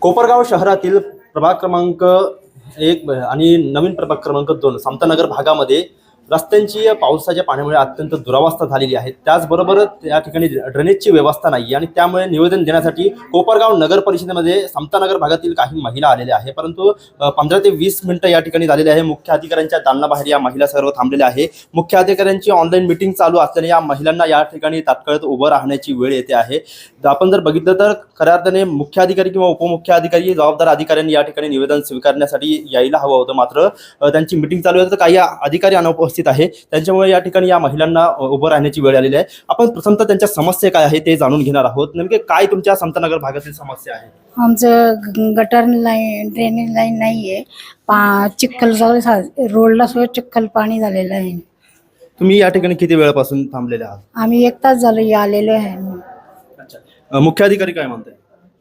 कोपरगाव शहरातील प्रभाग क्रमांक एक आणि नवीन प्रभाग क्रमांक दोन समतानगर भागामध्ये रस्त्यांची पावसाच्या पाण्यामुळे अत्यंत दुरावस्था झालेली आहे. त्याचबरोबर त्या ठिकाणी ड्रेनेजची व्यवस्था नाही आणि त्यामुळे निवेदन देण्यासाठी कोपरगाव नगर परिषदेमध्ये समतानगर भागातील काही महिला आलेल्या आहे परंतु पंधरा ते वीस मिनिटं या ठिकाणी झालेले आहे. मुख्य अधिकाऱ्यांच्या दालनाबाहेर या महिला सर्व थांबलेल्या आहे. मुख्य अधिकाऱ्यांची ऑनलाईन मिटिंग चालू असल्याने या महिलांना या ठिकाणी तात्काळ उभं राहण्याची वेळ येते आहे. आपण जर बघितलं तर खऱ्या अर्थाने मुख्य अधिकारी किंवा उपमुख्य अधिकारी जबाबदार अधिकाऱ्यांनी या ठिकाणी निवेदन स्वीकारण्यासाठी यायला हवं होतं मात्र त्यांची मिटिंग चालू आहे. तर काही अधिकारी अनुपस्थित आहे. त्यांच्यामुळे या ठिकाणी या महिलांना उभं राहण्याची वेळ आलेली आहे. आपण प्रथमतः त्यांच्या समस्या काय आहे ते जाणून घेणार आहोत. नेमके काय तुमच्या समतानगर भागातील समस्या आहे? आमचं गटर लाईन ड्रेनेज लाईन नाही आहे पा चिखल रोडला सगळं चिखल पाणी झालेलं आहे. तुम्ही या ठिकाणी किती वेळापासून थांबलेले आहात? आम्ही एक तास झालं आलेलो आहे. अच्छा. अ, मुख्य अधिकारी काय म्हणताय?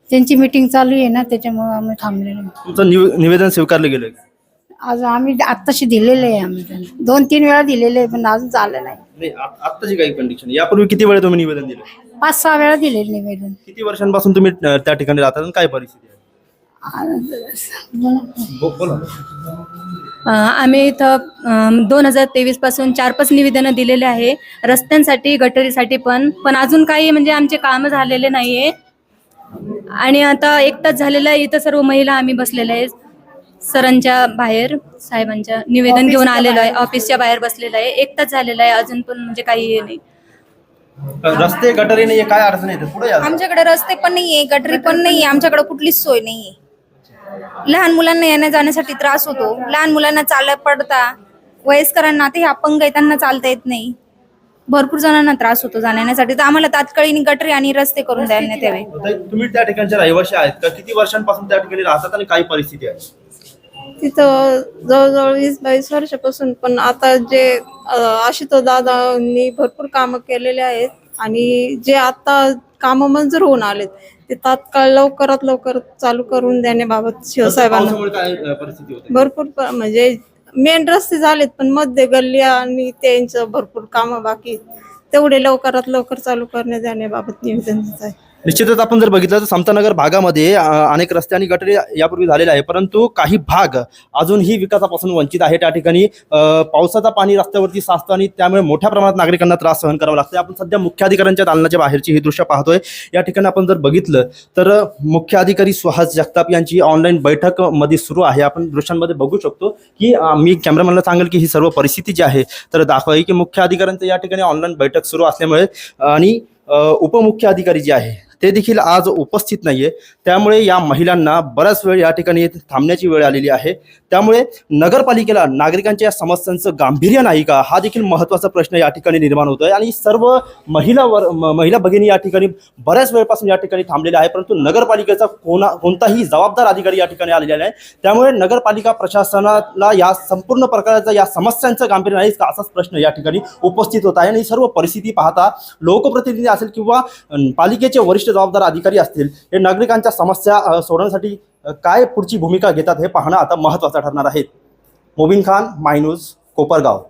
त्यांची मिटिंग चालू आहे ना त्याच्यामुळे आम्ही थांबलेलो आहे. तुमचं निव- निवेदन स्वीकारलं गेलं आज आम्ही आत्ताशी दिलेले आहे आम्ही त्यांना. दोन तीन वेळा दिलेले आहे पण अजून झालं नाही. नाही आ- आत्ताची काही कंडिशन यापूर्वी किती वेळा तुम्ही निवेदन दिलं? पाच सहा वेळा दिलेले निवेदन. किती वर्षांपासून तुम्ही अ, त्या ठिकाणी राहतात आणि काय परिस्थिती आहे? बो- बोला. अ, आम्ही इथं दोन हजार तेवीसपासून चार पाच निवेदनं दिलेले आहे. रस्त्यांसाठी गटरीसाठी पण. पण अजून काही म्हणजे आमचे कामं झालेले नाहीये. आणि आता एक तास झालेला आहे इथं सर्व महिला आम्ही बसलेल्या आहे सरांच्या बाहेर साहेबांच्या निवेदन घेऊन आलेलो आहे. ऑफिसच्या बाहेर बसलेलं आहे. एक तास झालेला आहे. अजून पण म्हणजे काही हे नाही. रस्ते गटारी नाही काय अडचण येते पुढे या. आमच्याकडे रस्ते पण नाहीये. गटरी पण नाहीये. आमच्याकडे कुठलीच सोय नाहीये. लहान मुलांना येण्या जाण्यासाठी त्रास होतो. लहान मुलांना चालत पडता. वयस्करांना ते अपंग आहे. त्यांना चालता येत नाही. भरपूर जणांना त्रास होतो जाण्यासाठी. तर आम्हाला तात्काळीन गटरी आणि रस्ते करून द्यायला यावे. ताई, तुम्ही त्या ठिकाणचे रहिवासी आहेत का? किती वर्षांपासून त्या ठिकाणी राहतात आणि काय परिस्थिती आहे? तिथं जवळजवळ वीस बावीस वर्षापासून पण आता जे अं, आशुतोष दादांनी भरपूर कामं केलेले आहेत आणि जे आता कामं मंजूर होऊन आलेत ते तात्काळ लवकरात लवकर चालू करून देण्याबाबत शिवसाहेबांना भरपूर म्हणजे मेन रस्ते झालेत पण मध्ये गल्ली आणि त्यांचं भरपूर कामं बाकी. तेवढे लवकरात लवकर चालू करण्यात येण्याबाबत निवेदन आहे निश्चितच आपण जर बघितलं तर समतानगर भागामध्ये अनेक रस्ते आणि गटरे यापूर्वी झालेले आहे परंतु काही भाग अजूनही विकासापासून वंचित आहे त्या ठिकाणी पावसाचा पाणी रस्त्यावरती साचतं आणि त्यामुळे मोठ्या प्रमाणात नागरिकांना त्रास सहन करावा लागतो आपण सध्या मुख्याधिकाऱ्यांच्या दालनाच्या बाहेरची ही दृश्य पाहतोय. या ठिकाणी आपण जर बघितलं तर मुख्य अधिकारी सुहास जगताप यांची ऑनलाईन बैठकमध्ये सुरू आहे. आपण दृश्यांमध्ये बघू शकतो की मी कॅमेरामॅनला सांगेल की ही सर्व परिस्थिती जी आहे तर दाखवावी की मुख्य अधिकाऱ्यांचं या ठिकाणी ऑनलाईन बैठक सुरू असल्यामुळे आणि उपमुख्य अधिकारी जे आहे ते देखील आज उपस्थित नाहीये. त्यामुळे या महिलांना बराच वेळ या ठिकाणी थांबण्याची वेळ आलेली आहे. त्यामुळे नगरपालिकेला नागरिकांच्या या समस्यांचं गांभीर्य नाही का? हा देखील महत्त्वाचा प्रश्न या ठिकाणी निर्माण होतोय. आणि सर्व महिला वर महिला भगिनी या ठिकाणी बऱ्याच वेळपासून या ठिकाणी थांबलेल्या आहे परंतु नगरपालिकेचा कोणा कोणताही जबाबदार अधिकारी या ठिकाणी आलेला नाही. त्यामुळे नगरपालिका प्रशासनाला या संपूर्ण प्रकारचा या समस्यांचं गांभीर्य नाही का? असाच प्रश्न या ठिकाणी उपस्थित होत आहे. आणि सर्व परिस्थिती पाहता लोकप्रतिनिधी असेल किंवा पालिकेचे वरिष्ठ जबाबदार अधिकारी असतील हे नागरिकांच्या समस्या सोडवण्यासाठी काय पुढची भूमिका घेतात हे पाहणं आता महत्त्वाचं ठरणार आहे. मोबिन खान मायन्यूज कोपरगाव.